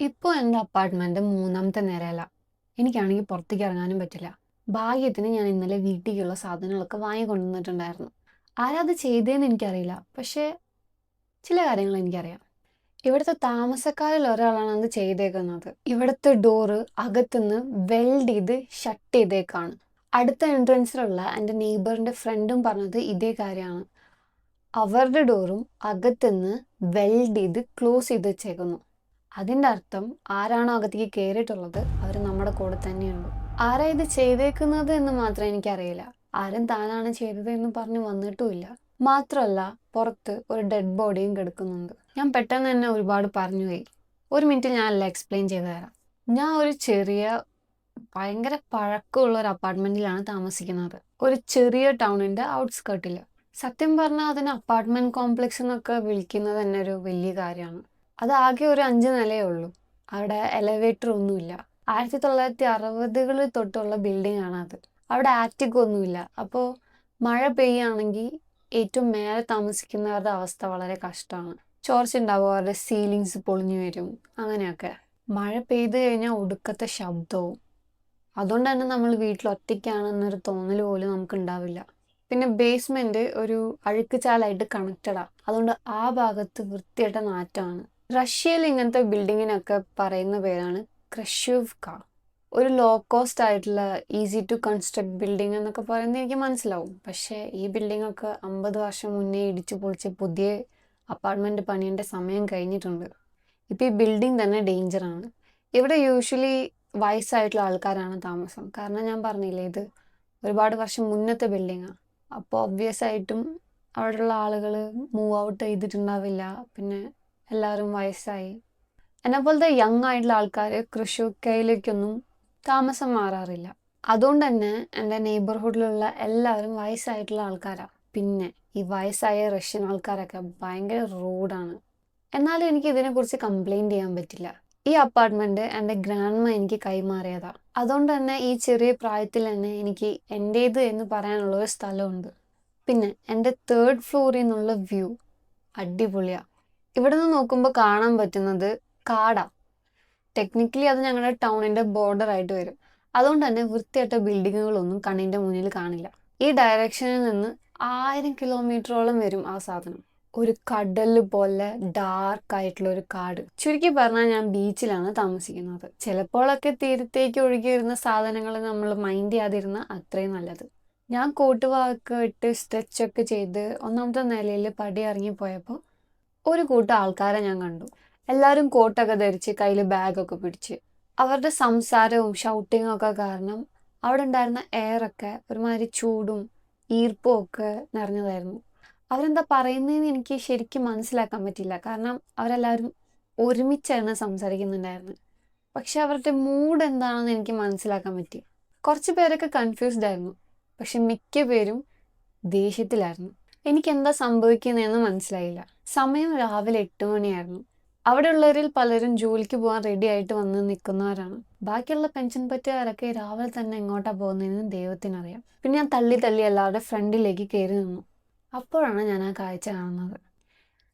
ഇപ്പോൾ എന്റെ അപ്പാർട്ട്മെന്റ് മൂന്നാമത്തെ നിലയിലാ. എനിക്കാണെങ്കിൽ പുറത്തേക്ക് ഇറങ്ങാനും പറ്റില്ല. ഭാഗ്യത്തിന് ഞാൻ ഇന്നലെ വീട്ടിലേക്കുള്ള സാധനങ്ങളൊക്കെ വാങ്ങി കൊണ്ടുവന്നിട്ടുണ്ടായിരുന്നു. ആരാ അത് ചെയ്തതെന്ന് എനിക്കറിയില്ല. പക്ഷേ ചില കാര്യങ്ങൾ എനിക്കറിയാം. ഇവിടുത്തെ താമസക്കാരിൽ ഒരാളാണ് അത് ചെയ്തേക്കുന്നത്. ഇവിടുത്തെ ഡോറ് അകത്തുനിന്ന് വെൽഡ് ചെയ്ത് ഷട്ട് ചെയ്തേക്കാണ്. അടുത്ത എൻട്രൻസിലുള്ള എന്റെ നെയ്ബറിന്റെ ഫ്രണ്ടും പറഞ്ഞത് ഇതേ കാര്യമാണ്. അവരുടെ ഡോറും അകത്തുനിന്ന് വെൽഡ് ചെയ്ത് ക്ലോസ് ചെയ്ത് വെച്ചേക്കുന്നു. അതിന്റെ അർത്ഥം ആരാണോ അകത്തേക്ക് കയറിയിട്ടുള്ളത് അവർ നമ്മുടെ കൂടെ തന്നെയുണ്ട്. ആരാ ഇത് ചെയ്തേക്കുന്നത് എന്ന് മാത്രം എനിക്കറിയില്ല. ആരും താനാണ് ചെയ്തത് എന്ന് പറഞ്ഞ് വന്നിട്ടുമില്ല. മാത്രമല്ല പുറത്ത് ഒരു ഡെഡ് ബോഡിയും കിടക്കുന്നുണ്ട്. ഞാൻ പെട്ടെന്ന് തന്നെ ഒരുപാട് പറഞ്ഞുപോയി. ഒരു മിനിറ്റ് ഞാൻ അല്ല എക്സ്പ്ലെയിൻ ചെയ്തു തരാം. ഞാൻ ഒരു ചെറിയ ഭയങ്കര പഴക്കമുള്ള ഒരു അപ്പാർട്ട്മെന്റിലാണ് താമസിക്കുന്നത്. ഒരു ചെറിയ ടൗണിന്റെ ഔട്ട്സ്കേർട്ടിൽ. സത്യം പറഞ്ഞാൽ അതിന് അപ്പാർട്ട്മെന്റ് കോംപ്ലക്സ് എന്നൊക്കെ വിളിക്കുന്നത് തന്നെ ഒരു വലിയ കാര്യമാണ്. അത് ആകെ ഒരു അഞ്ച് നിലയേ ഉള്ളൂ. അവിടെ എലവേറ്റർ ഒന്നുമില്ല. ആയിരത്തി തൊള്ളായിരത്തി അറുപതുകളിൽ തൊട്ടുള്ള ബിൽഡിംഗ് ആണ് അത്. അവിടെ ആറ്റിക് ഒന്നുമില്ല. അപ്പോൾ മഴ പെയ്യുകയാണെങ്കിൽ ഏറ്റവും മേലെ താമസിക്കുന്നവരുടെ അവസ്ഥ വളരെ കഷ്ടമാണ്. ചോർച്ചുണ്ടാവും അവരുടെ സീലിങ്സ് പൊളിഞ്ഞു വരും. അങ്ങനെയൊക്കെ. മഴ പെയ്തു കഴിഞ്ഞാൽ ഒടുക്കത്തെ ശബ്ദവും. അതുകൊണ്ട് തന്നെ നമ്മൾ വീട്ടിൽ ഒറ്റയ്ക്കാണെന്നൊരു തോന്നൽ പോലും നമുക്ക് ഉണ്ടാവില്ല. പിന്നെ ബേസ്മെന്റ് ഒരു അഴുക്കുചാലായിട്ട് കണക്റ്റഡാ. അതുകൊണ്ട് ആ ഭാഗത്ത് വൃത്തിയായിട്ട് നാറ്റമാണ്. റഷ്യയിൽ ഇങ്ങനത്തെ ബിൽഡിങ്ങിനൊക്കെ പറയുന്ന പേരാണ് ക്രഷ്യൂവ്ക. ഒരു ലോ കോസ്റ്റ് ആയിട്ടുള്ള ഈസി ടു കൺസ്ട്രക്ട് ബിൽഡിംഗ് എന്നൊക്കെ പറയുന്നത് എനിക്ക് മനസ്സിലാവും. പക്ഷേ ഈ ബിൽഡിംഗ് ഒക്കെ 50 വർഷം മുന്നേ ഇടിച്ചു പൊളിച്ച് പുതിയ അപ്പാർട്ട്മെന്റ് പണിയേണ്ട സമയം കഴിഞ്ഞിട്ടുണ്ട്. ഇപ്പോൾ ഈ ബിൽഡിംഗ് തന്നെ ഡേഞ്ചറാണ്. ഇവിടെ യൂഷ്വലി വയസ്സായിട്ടുള്ള ആൾക്കാരാണ് താമസം. കാരണം ഞാൻ പറഞ്ഞില്ലേ ഇത് ഒരുപാട് വർഷം മുന്നത്തെ ബിൽഡിങ്ങാണ് അപ്പോൾ ഒബ്വിയസ് ആയിട്ടും അവിടെയുള്ള ആളുകൾ മൂവ് ഔട്ട് ചെയ്തിട്ടുണ്ടാവില്ല. പിന്നെ എല്ലാവരും വയസ്സായി. എന്നെപ്പോലത്തെ യങ് ആയിട്ടുള്ള ആൾക്കാർ കൃഷിക്കയിലേക്കൊന്നും താമസം മാറാറില്ല. അതുകൊണ്ട് തന്നെ എന്റെ നെയ്ബർഹുഡിലുള്ള എല്ലാവരും വയസ്സായിട്ടുള്ള ആൾക്കാരാണ് പിന്നെ ഈ വയസ്സായ റഷ്യൻ ആൾക്കാരൊക്കെ ഭയങ്കര റൂഡാണ്. എന്നാലും എനിക്ക് ഇതിനെക്കുറിച്ച് കംപ്ലയിന്റ് ചെയ്യാൻ പറ്റില്ല. ഈ അപ്പാർട്ട്മെന്റ് എന്റെ ഗ്രാൻഡ്മ എനിക്ക് കൈമാറിയതാണ് അതുകൊണ്ട് തന്നെ ഈ ചെറിയ പ്രായത്തിൽ തന്നെ എനിക്ക് എന്റേത് എന്ന് പറയാനുള്ള ഒരു സ്ഥലമുണ്ട്. പിന്നെ എന്റെ തേർഡ് ഫ്ലോറിൽ നിന്നുള്ള വ്യൂ അടിപൊളിയാ. നിന്ന് നോക്കുമ്പോൾ കാണാൻ പറ്റുന്നത് കാടാ. ടെക്നിക്കലി അത് ഞങ്ങളുടെ ടൗണിന്റെ ബോർഡർ ആയിട്ട് വരും. അതുകൊണ്ട് തന്നെ വൃത്തിയായിട്ട ബിൽഡിങ്ങുകളൊന്നും കണ്ണിന്റെ മുന്നിൽ കാണില്ല. ഈ ഡയറക്ഷനിൽ നിന്ന് ആയിരം കിലോമീറ്ററോളം വരും ആ സാധനം. ഒരു കടൽ പോലെ ഡാർക്ക് ആയിട്ടുള്ള ഒരു കാട്. ചുരുക്കി പറഞ്ഞാൽ ഞാൻ ബീച്ചിലാണ് താമസിക്കുന്നത്. ചിലപ്പോഴൊക്കെ തീരത്തേക്ക് ഒഴുകി വരുന്ന സാധനങ്ങൾ നമ്മൾ മൈൻഡ് ചെയ്യാതിരുന്ന അത്രയും നല്ലത്. ഞാൻ കോട്ട് ഒക്കെ ഇട്ട് സ്ട്രെച്ചൊക്കെ ചെയ്ത് ഒന്നാമത്തെ നിലയിൽ പടി ഇറങ്ങി പോയപ്പോൾ ഒരു കൂട്ടം ആൾക്കാരെ ഞാൻ കണ്ടു. എല്ലാവരും കോട്ടൊക്കെ ധരിച്ച് കയ്യിൽ ബാഗൊക്കെ പിടിച്ച്. അവരുടെ സംസാരവും ഷൗട്ടിങ്ങും ഒക്കെ കാരണം അവിടെ ഉണ്ടായിരുന്ന എയറൊക്കെ ഒരുമാതിരി ചൂടും ഈർപ്പും ഒക്കെ നിറഞ്ഞതായിരുന്നു. അവരെന്താ പറയുന്നതെന്ന് എനിക്ക് ശരിക്കും മനസ്സിലാക്കാൻ പറ്റില്ല. കാരണം അവരെല്ലാവരും ഒരുമിച്ചാണ് സംസാരിക്കുന്നുണ്ടായിരുന്നത്. പക്ഷെ അവരുടെ മൂഡ് എന്താണെന്ന് എനിക്ക് മനസ്സിലാക്കാൻ പറ്റി. കുറച്ച് പേരൊക്കെ കൺഫ്യൂസ്ഡ് ആയിരുന്നു. പക്ഷെ മിക്ക പേരും ദേഷ്യത്തിലായിരുന്നു. എനിക്കെന്താ സംഭവിക്കുന്നതെന്ന് മനസ്സിലായില്ല. സമയം രാവിലെ എട്ട് മണിയായിരുന്നു. അവിടെ അവിടെയുള്ളവരിൽ പലരും ജോലിക്ക് പോകാൻ റെഡി ആയിട്ട് വന്ന് നിൽക്കുന്നവരാണ്. ബാക്കിയുള്ള പെൻഷൻ പറ്റുകാരൊക്കെ രാവിലെ തന്നെ എങ്ങോട്ടാ പോകുന്നതെന്ന് ദൈവത്തിനറിയാം. പിന്നെ ഞാൻ തള്ളി തള്ളി എല്ലാവരുടെ ഫ്രണ്ടിലേക്ക് കയറി നിന്നു. അപ്പോഴാണ് ഞാൻ ആ കാഴ്ച കാണുന്നത്.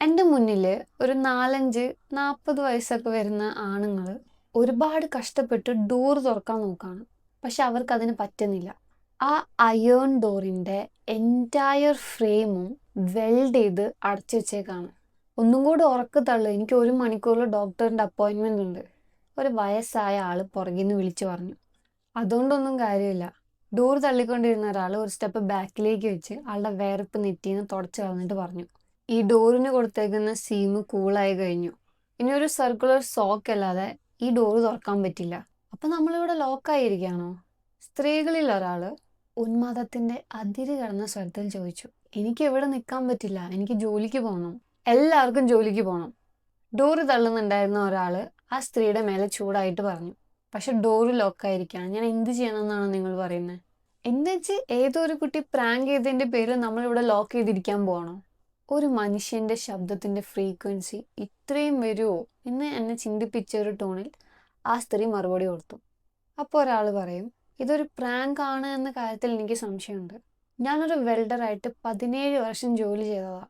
എന്റെ മുന്നിൽ ഒരു 4, 40 വയസ്സൊക്കെ വരുന്ന ആണുങ്ങൾ ഒരുപാട് കഷ്ടപ്പെട്ട് ഡോർ തുറക്കാൻ നോക്കുകയാണ്. പക്ഷെ അവർക്ക് അതിന് പറ്റുന്നില്ല. ആ അയേൺ ഡോറിന്റെ എന്റയർ ഫ്രെയിമും വെൽഡ് ചെയ്ത് അടച്ചു വെച്ചേക്കാണ്. ഒന്നും കൂടി ഉറക്കെ തള്ളു എനിക്ക് ഒരു മണിക്കൂറിൽ ഡോക്ടറിന്റെ അപ്പോയിൻമെന്റ് ഉണ്ട്. ഒരു വയസ്സായ ആൾ പുറകിൽ നിന്ന് വിളിച്ചു പറഞ്ഞു. അതുകൊണ്ടൊന്നും കാര്യമില്ല. ഡോർ തള്ളിക്കൊണ്ടിരുന്ന ഒരാൾ ഒരു സ്റ്റെപ്പ് ബാക്കിലേക്ക് വെച്ച് ആളുടെ വിയർപ്പ് നെറ്റിന്ന് തുടച്ചു കളഞ്ഞിട്ട് പറഞ്ഞു. ഈ ഡോറിന് കൊടുത്തേക്കുന്ന സീമ് കൂളായി കഴിഞ്ഞു. ഇനി ഒരു സർക്കുലർ സോക്ക് അല്ലാതെ ഈ ഡോറ് തുറക്കാൻ പറ്റില്ല. അപ്പം നമ്മളിവിടെ ലോക്കായിരിക്കുകയാണോ? സ്ത്രീകളിൽ ഒരാൾ ഉന്മാദത്തിന്റെ അതിര് കടന്ന സ്വരത്തിൽ ചോദിച്ചു. എനിക്ക് എവിടെ നിൽക്കാൻ പറ്റില്ല. എനിക്ക് ജോലിക്ക് പോകണം. എല്ലാവർക്കും ജോലിക്ക് പോകണം. ഡോർ തള്ളുന്നുണ്ടായിരുന്ന ഒരാൾ ആ സ്ത്രീയുടെ മേലെ ചൂടായിട്ട് പറഞ്ഞു. പക്ഷെ ഡോറ് ലോക്കായിരിക്കുകയാണ്. ഞാൻ എന്ത് ചെയ്യണമെന്നാണ് നിങ്ങൾ പറയുന്നത്? എന്നുവെച്ച് ഏതോ ഒരു കുട്ടി പ്രാങ്ക് ചെയ്തതിന്റെ പേരിൽ നമ്മളിവിടെ ലോക്ക് ചെയ്തിരിക്കാൻ പോകണോ ഒരു മനുഷ്യന്റെ ശബ്ദത്തിന്റെ ഫ്രീക്വൻസി ഇത്രയും വരുമോ എന്ന് എന്നെ ചിന്തിപ്പിച്ച ഒരു ടോണിൽ ആ സ്ത്രീ മറുപടി കൊടുത്തു. അപ്പോൾ ഒരാൾ പറയും ഇതൊരു പ്രാങ്ക് ആണ് എന്ന കാര്യത്തിൽ എനിക്ക് സംശയമുണ്ട്. ഞാനൊരു വെൽഡറായിട്ട് 17 വർഷം ജോലി ചെയ്തതാണ്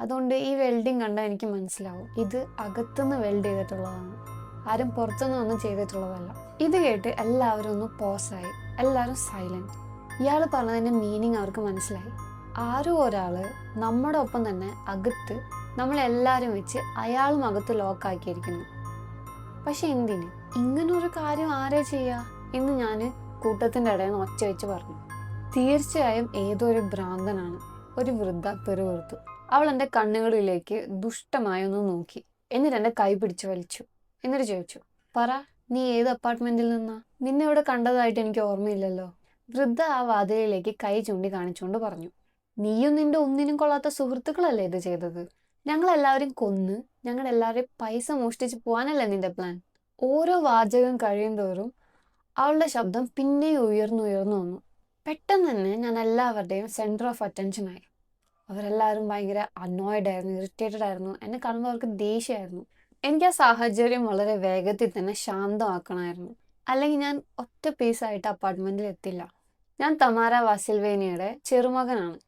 അതുകൊണ്ട് ഈ വെൽഡിങ് കണ്ടാൽ എനിക്ക് മനസ്സിലാവും. ഇത് അകത്തുനിന്ന് വെൽഡ് ചെയ്തിട്ടുള്ളതാണ്. ആരും പുറത്തുനിന്ന് ഒന്നും ചെയ്തിട്ടുള്ളതല്ല. ഇത് കേട്ട് എല്ലാവരും ഒന്ന് പോസായി എല്ലാവരും സൈലന്റ് ഇയാൾ പറഞ്ഞതിന്റെ മീനിങ് അവർക്ക് മനസ്സിലായി. ആരോ ഒരാൾ നമ്മുടെ ഒപ്പം തന്നെ അകത്ത് നമ്മളെല്ലാവരും വെച്ച് അയാളും അകത്ത് ലോക്കാക്കിയിരിക്കുന്നു പക്ഷെ എന്തിന്? ഇങ്ങനൊരു കാര്യം ആരാ ചെയ്യുക എന്ന് ഞാൻ കൂട്ടത്തിന്റെ ഇടയിൽ നിന്ന് ഒച്ച വെച്ച് പറഞ്ഞു. തീർച്ചയായും ഏതോ ഒരു ഭ്രാന്തനാണ് ഒരു വൃദ്ധ പെരുവെറുത്തു. അവൾ എന്റെ കണ്ണുകളിലേക്ക് ദുഷ്ടമായി ഒന്ന് നോക്കി. എന്നിട്ട് എന്റെ കൈ പിടിച്ചു വലിച്ചു. എന്നിട്ട് ചോദിച്ചു പറ നീ ഏത് അപ്പാർട്ട്മെന്റിൽ നിന്നാ? നിന്നെ ഇവിടെ കണ്ടതായിട്ട് എനിക്ക് ഓർമ്മയില്ലല്ലോ. വൃദ്ധ ആ വാതിലിലേക്ക് കൈ ചൂണ്ടി കാണിച്ചുകൊണ്ട് പറഞ്ഞു നീയും നിന്റെ ഒന്നിനും കൊള്ളാത്ത സുഹൃത്തുക്കളല്ലേ ഇത് ചെയ്തത്? ഞങ്ങളെല്ലാവരും കൊന്ന് ഞങ്ങളെല്ലാവരെയും പൈസ മോഷ്ടിച്ച് പോകാനല്ലേ നിന്റെ പ്ലാൻ ഓരോ വാചകം കഴിയും തോറും അവളുടെ ശബ്ദം പിന്നെയും ഉയർന്നു ഉയർന്നു വന്നു. പെട്ടെന്ന് തന്നെ ഞാൻ എല്ലാവരുടെയും സെന്റർ ഓഫ് അറ്റൻഷൻ ആയി. അവരെല്ലാവരും ഭയങ്കര അനോയ്ഡ് ആയിരുന്നു ഇറിറ്റേറ്റഡ് ആയിരുന്നു. എന്നെ കാണുമ്പോൾ അവർക്ക് ദേഷ്യമായിരുന്നു. എനിക്ക് ആ സാഹചര്യം വളരെ വേഗത്തിൽ തന്നെ ശാന്തമാക്കണമായിരുന്നു. അല്ലെങ്കിൽ ഞാൻ ഒറ്റ പീസായിട്ട് അപ്പാർട്ട്മെന്റിൽ എത്തില്ല. ഞാൻ തമാര വാസിൽവേനിയുടെ ചെറുമകനാണ്.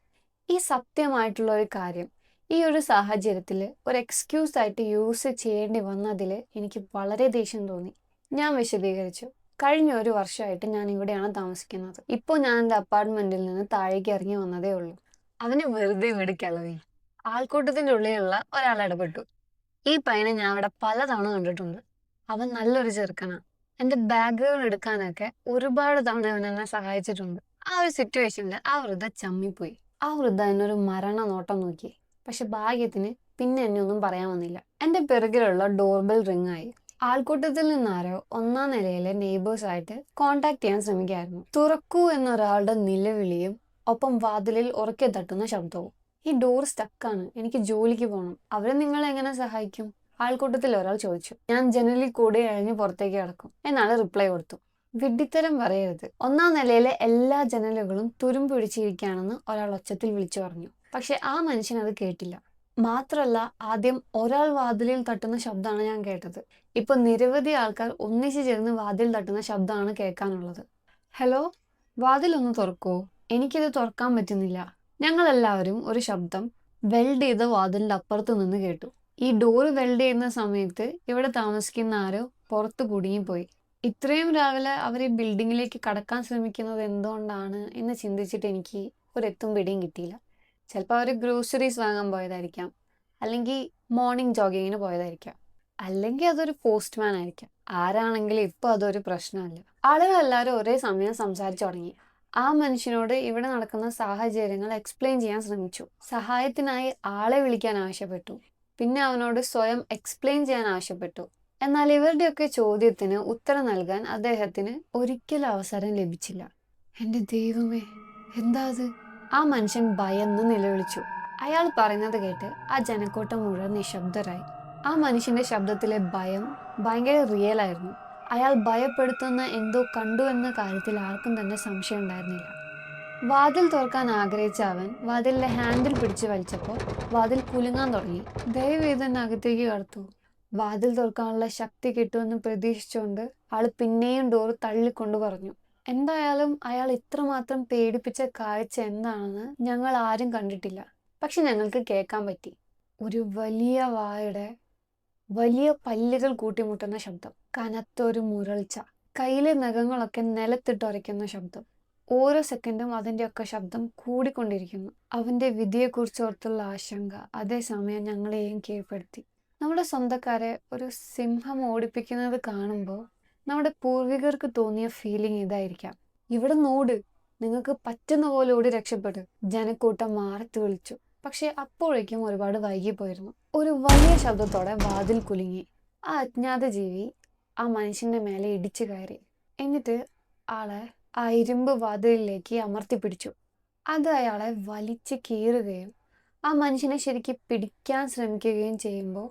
ഈ സത്യമായിട്ടുള്ള ഒരു കാര്യം ഈ ഒരു സാഹചര്യത്തിൽ ഒരു എക്സ്ക്യൂസ് ആയിട്ട് യൂസ് ചെയ്യേണ്ടി വന്നതിൽ എനിക്ക് വളരെ ദേഷ്യം തോന്നി. ഞാൻ വിശദീകരിച്ചു. കഴിഞ്ഞ ഒരു വർഷമായിട്ട് ഞാൻ ഇവിടെയാണ് താമസിക്കുന്നത്. ഇപ്പോൾ ഞാൻ എന്റെ അപ്പാർട്ട്മെന്റിൽ നിന്ന് താഴേക്ക് ഇറങ്ങി വന്നതേ ഉള്ളൂ. അവന് വെറുതെ വിടിക്കളവി ആൾക്കൂട്ടത്തിന്റെ ഉള്ളിലുള്ള ഒരാൾ ഇടപെട്ടു. ഈ പയ്യനെ ഞാൻ അവിടെ പലതവണ കണ്ടിട്ടുണ്ട്. അവൻ നല്ലൊരു ചെറുക്കനാണ് എന്റെ ബാഗുകൾ എടുക്കാനൊക്കെ ഒരുപാട് തവണ അവൻ എന്നെ സഹായിച്ചിട്ടുണ്ട്. ആ ഒരു സിറ്റുവേഷനിൽ ആ വൃദ്ധ ചമ്മിപ്പോയി. ആ വൃദ്ധ എന്നൊരു മരണ നോട്ടം നോക്കി. പക്ഷെ ഭാഗ്യത്തിന് പിന്നെ എന്നെ ഒന്നും പറയാൻ വന്നില്ല. എന്റെ പിറകിലുള്ള ഡോർബെൽ റിംഗ് ആയി. ആൾക്കൂട്ടത്തിൽ നിന്നാരോ ഒന്നാം നിലയിലെ നെയ്ബേഴ്സ് ആയിട്ട് കോണ്ടാക്ട് ചെയ്യാൻ ശ്രമിക്കുകയായിരുന്നു തുറക്കൂ എന്നൊരാളുടെ നിലവിളിയും ഒപ്പം വാതിലിൽ ഉറക്കെ തട്ടുന്ന ശബ്ദവും. ഈ ഡോർ സ്റ്റക്കാണ് എനിക്ക് ജോലിക്ക് പോകണം അവരെ നിങ്ങൾ എങ്ങനെ സഹായിക്കും? ആൾക്കൂട്ടത്തിൽ ഒരാൾ ചോദിച്ചു. ഞാൻ ജനലിൽ കൂടി കഴിഞ്ഞ് പുറത്തേക്ക് കിടക്കും എന്നാണ് റിപ്ലൈ കൊടുത്തു. വിഡ്ഢിത്തരം പറയരുത്. ഒന്നാം നിലയിലെ എല്ലാ ജനലുകളും തുരുമ്പ് പിടിച്ചിരിക്കുകയാണെന്ന് ഒരാൾ ഒച്ചത്തിൽ വിളിച്ചു പറഞ്ഞു. പക്ഷെ ആ മനുഷ്യൻ അത് കേട്ടില്ല. മാത്രല്ല ആദ്യം ഒരാൾ വാതിലിൽ തട്ടുന്ന ശബ്ദമാണ് ഞാൻ കേട്ടത്. ഇപ്പൊ നിരവധി ആൾക്കാർ ഒന്നിച്ചു ചേർന്ന് വാതിൽ തട്ടുന്ന ശബ്ദമാണ് കേൾക്കാനുള്ളത്. ഹലോ വാതിൽ വാതിലൊന്ന് തുറക്കോ. എനിക്കിത് തുറക്കാൻ പറ്റുന്നില്ല. ഞങ്ങളെല്ലാവരും ഒരു ശബ്ദം വെൽഡ് ചെയ്ത വാതിലിന്റെ അപ്പുറത്ത് നിന്ന് കേട്ടു. ഈ ഡോറ് വെൽഡ് ചെയ്യുന്ന സമയത്ത് ഇവിടെ താമസിക്കുന്ന ആരോ പുറത്ത് കുടുങ്ങിപ്പോയി. ഇത്രയും രാവിലെ അവർ ഈ ബിൽഡിങ്ങിലേക്ക് കടക്കാൻ ശ്രമിക്കുന്നത് എന്തുകൊണ്ടാണ് എന്ന് ചിന്തിച്ചിട്ട് എനിക്ക് ഒരെത്തും പിടിയും കിട്ടിയില്ല. ചിലപ്പോൾ അവർ ഗ്രോസറീസ് വാങ്ങാൻ പോയതായിരിക്കാം. അല്ലെങ്കിൽ മോർണിംഗ് ജോഗിങ്ങിന് പോയതായിരിക്കാം. അല്ലെങ്കിൽ അതൊരു പോസ്റ്റ്മാൻ ആയിരിക്കാം. ആരാണെങ്കിലും ഇപ്പോൾ അതൊരു പ്രശ്നമല്ല. ആളുകൾ എല്ലാവരും ഒരേ സമയം സംസാരിച്ചു തുടങ്ങി. ആ മനുഷ്യനോട് ഇവിടെ നടക്കുന്ന സാഹചര്യങ്ങൾ എക്സ്പ്ലെയിൻ ചെയ്യാൻ ശ്രമിച്ചു. സഹായത്തിനായി ആളെ വിളിക്കാൻ ആവശ്യപ്പെട്ടു. പിന്നെ അവനോട് സ്വയം എക്സ്പ്ലെയിൻ ചെയ്യാൻ ആവശ്യപ്പെട്ടു. എന്നാൽ ഇവരുടെയൊക്കെ ചോദ്യത്തിന് ഉത്തരം നൽകാൻ അദ്ദേഹത്തിന് ഒരിക്കലും അവസരം ലഭിച്ചില്ല. എന്റെ ദൈവമേ എന്താ അത്? ആ മനുഷ്യൻ ഭയന്ന് നിലവിളിച്ചു. അയാൾ പറയുന്നത് കേട്ട് ആ ജനക്കൂട്ടം മുഴുവൻ നിശബ്ദരായി. ആ മനുഷ്യന്റെ ശബ്ദത്തിലെ ഭയം ഭയങ്കര റിയൽ ആയിരുന്നു. അയാൾ ഭയപ്പെടുത്തുന്ന എന്തോ കണ്ടു എന്ന കാര്യത്തിൽ ആർക്കും തന്നെ സംശയം ഉണ്ടായിരുന്നില്ല. വാതിൽ തുറക്കാൻ ആഗ്രഹിച്ച അവൻ വാതിലിലെ ഹാൻഡിൽ പിടിച്ച് വലിച്ചപ്പോൾ വാതിൽ കുലുങ്ങാൻ തുടങ്ങി. ദയവേദന അകത്തേക്ക് കടത്തു. വാതിൽ തുറക്കാനുള്ള ശക്തി കിട്ടുമെന്ന് പ്രതീക്ഷിച്ചുകൊണ്ട് ആൾ പിന്നെയും ഡോർ തള്ളിക്കൊണ്ട് പറഞ്ഞു എന്തായാലും അയാൾ ഇത്രമാത്രം പേടിപ്പിച്ച കാഴ്ച എന്താണെന്ന് ഞങ്ങൾ ആരും കണ്ടിട്ടില്ല. പക്ഷെ ഞങ്ങൾക്ക് കേൾക്കാൻ പറ്റി. ഒരു വലിയ വായുടെ വലിയ പല്ലുകൾ കൂട്ടിമുട്ടുന്ന ശബ്ദം. കനത്തൊരു മുരൾച്ച. കയ്യിലെ നഖങ്ങളൊക്കെ നിലത്തിട്ടുറയ്ക്കുന്ന ശബ്ദം. ഓരോ സെക്കൻഡും അതിന്റെയൊക്കെ ശബ്ദം കൂടിക്കൊണ്ടിരിക്കുന്നു. അവന്റെ വിധിയെക്കുറിച്ചോർത്തുള്ള ആശങ്ക. അതേസമയം ഞങ്ങളെയും കീഴ്പ്പെടുത്തി. നമ്മുടെ സ്വന്തക്കാരെ ഒരു സിംഹം ഓടിപ്പിക്കുന്നത് കാണുമ്പോൾ നമ്മുടെ പൂർവികർക്ക് തോന്നിയ ഫീലിംഗ് ഇതായിരിക്കാം. ഇവിടെ നോട് നിങ്ങൾക്ക് പറ്റുന്ന പോലെ ഓടി രക്ഷപ്പെട്ടു ജനക്കൂട്ടം മാറത്ത് വിളിച്ചു. പക്ഷെ അപ്പോഴേക്കും ഒരുപാട് വൈകിപ്പോയിരുന്നു. ഒരു വലിയ ശബ്ദത്തോടെ വാതിൽ കുലുങ്ങി. ആ അജ്ഞാത ജീവി ആ മനുഷ്യന്റെ മേലെ ഇടിച്ചു കയറി. എന്നിട്ട് ആളെ ആ ഇരുമ്പ് വാതിലിലേക്ക് അമർത്തിപ്പിടിച്ചു. അത് അയാളെ വലിച്ച് കീറുകയും ആ മനുഷ്യനെ ശരിക്ക് പിടിക്കാൻ ശ്രമിക്കുകയും ചെയ്യുമ്പോൾ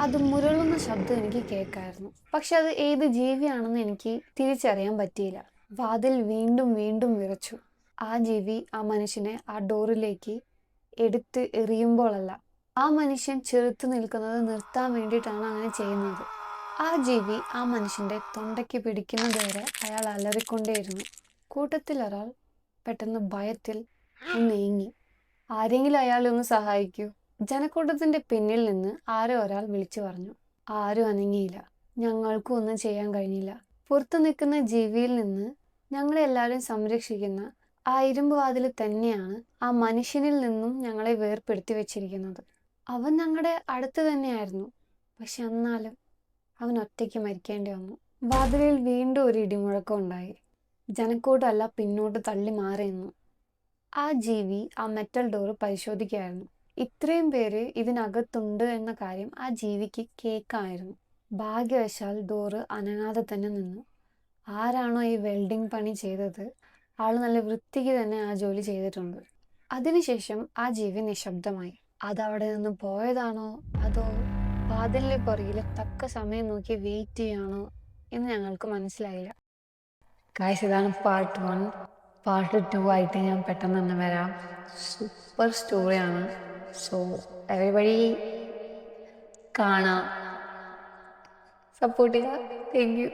അത് മുരളുന്ന ശബ്ദം എനിക്ക് കേൾക്കായിരുന്നു. പക്ഷെ അത് ഏത് ജീവിയാണെന്ന് എനിക്ക് തിരിച്ചറിയാൻ പറ്റിയില്ല. വാതിൽ വീണ്ടും വീണ്ടും വിറച്ചു. ആ ജീവി ആ മനുഷ്യനെ ആ ഡോറിലേക്ക് എടുത്ത് എറിയുമ്പോഴല്ല ആ മനുഷ്യൻ ചെറുത്ത് നിൽക്കുന്നത് നിർത്താൻ വേണ്ടിയിട്ടാണ് അങ്ങനെ ചെയ്യുന്നത്. ആ ജീവി ആ മനുഷ്യന്റെ തൊണ്ടയ്ക്ക് പിടിക്കുന്നത് വരെ അയാൾ അലറിക്കൊണ്ടേയിരുന്നു. കൂട്ടത്തിലൊരാൾ പെട്ടെന്ന് ഭയത്തിൽ നീങ്ങി. ആരെങ്കിലും അയാളെ ഒന്ന് സഹായിക്കൂ. ജനക്കൂട്ടത്തിന്റെ പിന്നിൽ നിന്ന് ആരോ ഒരാൾ വിളിച്ചു പറഞ്ഞു. ആരും അനങ്ങിയില്ല. ഞങ്ങൾക്കും ഒന്നും ചെയ്യാൻ കഴിഞ്ഞില്ല. പുറത്തു നിൽക്കുന്ന ജീവിയിൽ നിന്ന് ഞങ്ങളെ എല്ലാവരും സംരക്ഷിക്കുന്ന ആ ഇരുമ്പ് വാതിൽ തന്നെയാണ് ആ മനുഷ്യനിൽ നിന്നും ഞങ്ങളെ വേർപ്പെടുത്തി വെച്ചിരിക്കുന്നത്. അവൻ ഞങ്ങളുടെ അടുത്ത് തന്നെയായിരുന്നു. പക്ഷെ എന്നാലും അവൻ ഒറ്റയ്ക്ക് മരിക്കേണ്ടി വന്നു. വാതിലിൽ വീണ്ടും ഒരു ഇടിമുഴക്കം ഉണ്ടായി. ജനക്കൂട്ടമല്ല പിന്നോട്ട് തള്ളി മാറി നിന്നു ആ ജീവി ആ മെറ്റൽ ഡോറ് പരിശോധിക്കുകയായിരുന്നു. ഇത്രയും പേര് ഇതിനകത്തുണ്ട് എന്ന കാര്യം ആ ജീവിക്ക് കേക്കായിരുന്നു ഭാഗ്യവശാൽ ഡോറ് അനങ്ങാതെ തന്നെ നിന്നു. ആരാണോ ഈ വെൽഡിംഗ് പണി ചെയ്തത്? ആൾ നല്ല വൃത്തിക്ക് തന്നെ ആ ജോലി ചെയ്തിട്ടുണ്ട്. അതിനുശേഷം ആ ജീവി നിശബ്ദമായി. അതവിടെ നിന്ന് പോയതാണോ? അതോ വാതിലിന് പുറകിൽ തക്ക സമയം നോക്കി വെയിറ്റ് ചെയ്യാണോ എന്ന് ഞങ്ങൾക്ക് മനസ്സിലായില്ല. കായ്സ് ഇതാണ് പാർട്ട് വൺ പാർട്ട് ടു ആയിട്ട് ഞാൻ പെട്ടെന്ന് തന്നെ വരാം. സൂപ്പർ സ്റ്റോറിയാണ് സോ എവറിബഡി കാണാം. സപ്പോർട്ട് ചെയ്യുക. Thank you